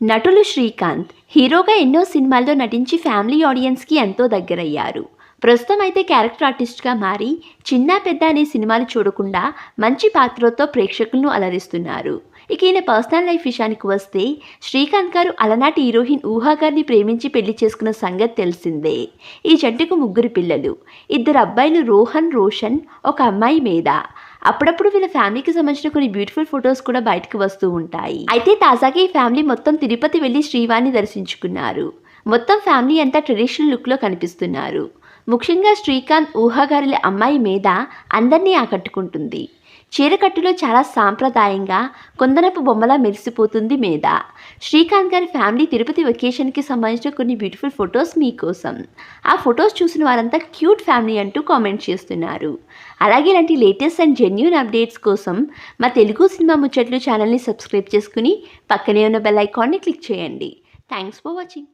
నటులు శ్రీకాంత్ హీరోగా ఎన్నో సినిమాల్లో నటించి ఫ్యామిలీ ఆడియన్స్కి ఎంతో దగ్గరయ్యారు. ప్రస్తుతం అయితే క్యారెక్టర్ ఆర్టిస్ట్గా మారి చిన్న పెద్ద అనే సినిమాలు చూడకుండా మంచి పాత్రతో ప్రేక్షకులను అలరిస్తున్నారు. ఇక ఈయన పర్సనల్ లైఫ్ విషయానికి వస్తే శ్రీకాంత్ గారు అలనాటి హీరోయిన్ ఊహా గారిని ప్రేమించి పెళ్ళి చేసుకున్న సంగతి తెలిసిందే. ఈ జంటకు ముగ్గురు పిల్లలు. ఇద్దరు అబ్బాయిలు రోహన్ రోషన్ ఒక అమ్మాయి మీద అప్పుడప్పుడు వీళ్ళ ఫ్యామిలీకి సంబంధించిన కొన్ని బ్యూటిఫుల్ ఫొటోస్ కూడా బయటకు వస్తూ ఉంటాయి. అయితే తాజాగా ఈ ఫ్యామిలీ మొత్తం తిరుపతి వెళ్ళి శ్రీవాణి దర్శించుకున్నారు. మొత్తం ఫ్యామిలీ అంతా ట్రెడిషనల్ లుక్లో కనిపిస్తున్నారు. ముఖ్యంగా శ్రీకాంత్ ఊహాగారుల అమ్మాయి మీద అందరినీ ఆకట్టుకుంటుంది. చీరకట్టులో చాలా సాంప్రదాయంగా కొందనపు బొమ్మలా మెరిసిపోతుంది మీద శ్రీకాంత్ గారి ఫ్యామిలీ తిరుపతి వెకేషన్కి సంబంధించిన కొన్ని బ్యూటిఫుల్ ఫొటోస్ మీకోసం. ఆ ఫొటోస్ చూసిన వారంతా క్యూట్ ఫ్యామిలీ అంటూ కామెంట్ చేస్తున్నారు. అలాగే ఇలాంటి లేటెస్ట్ అండ్ జెన్యున్ అప్డేట్స్ కోసం మా తెలుగు సినిమా ముచ్చట్లు ఛానల్ని సబ్స్క్రైబ్ చేసుకుని పక్కనే ఉన్న బెల్ ఐకాన్ని క్లిక్ చేయండి. Thanks for watching.